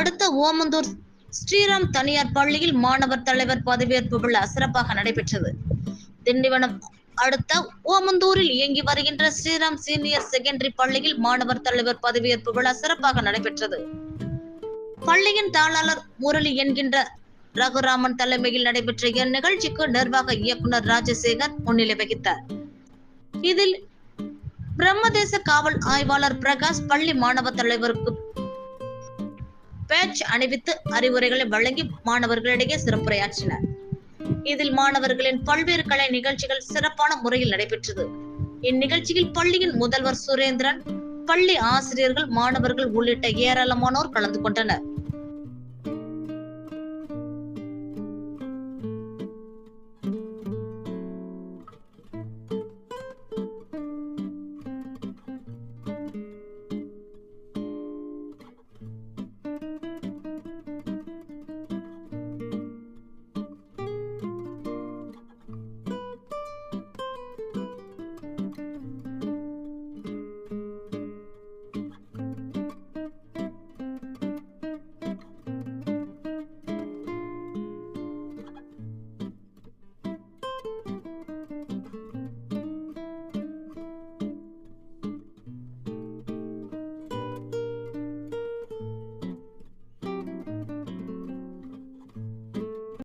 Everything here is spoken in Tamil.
அடுத்த ஓமந்தூர் ஸ்ரீராம் தனியார் பள்ளியில் மாணவர் தலைவர் பதவியேற்பு விழா சிறப்பாக நடைபெற்றது. திண்டிவனம் அடுத்த ஓமந்தூரில் இயங்கி வருகின்ற ஸ்ரீராம் சீனியர் செகண்டரி பள்ளியில் மாணவர் தலைவர் பதவியேற்பு விழா சிறப்பாக நடைபெற்றது. பள்ளியின் தாளாளர் முரளி என்கின்ற ரகுராமன் தலைமையில் நடைபெற்ற இந்நிகழ்ச்சிக்கு நிர்வாக இயக்குனர் ராஜசேகர் முன்னிலை வகித்தார். இதில் பிரம்மதேச காவல் ஆய்வாளர் பிரகாஷ் பள்ளி மாணவ தலைவருக்கு பேட்ச் அணிவித்து அறிவுரைகளை வழங்கி மாணவர்களிடையே சிறப்புரையாற்றினார். இதில் மாணவர்களின் பல்வேறு கலை நிகழ்ச்சிகள் சிறப்பான முறையில் நடைபெற்றது. இந்நிகழ்ச்சியில் பள்ளியின் முதல்வர் சுரேந்திரன் பள்ளி ஆசிரியர்கள் மாணவர்கள் உள்ளிட்ட ஏராளமானோர் கலந்து கொண்டனர்.